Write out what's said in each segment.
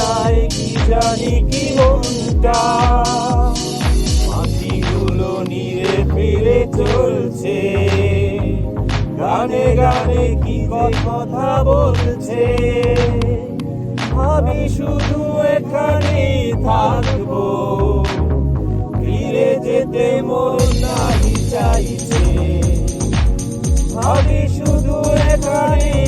যায় কি জানি কি মনটা? পাখিগুলো নিরে ফিরে চলছে। গানে গানে কি কথা বলছে? আমি শুধু এখানে থাকব। ফিরে যেতে মন নাহি চাইছে। আমি শুধু এখানে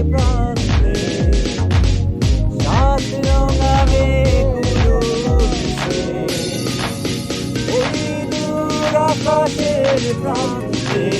আকাশের প্রান্তে মেঘগুলো উড়ছে ওই দূর আকাশের প্রান্তে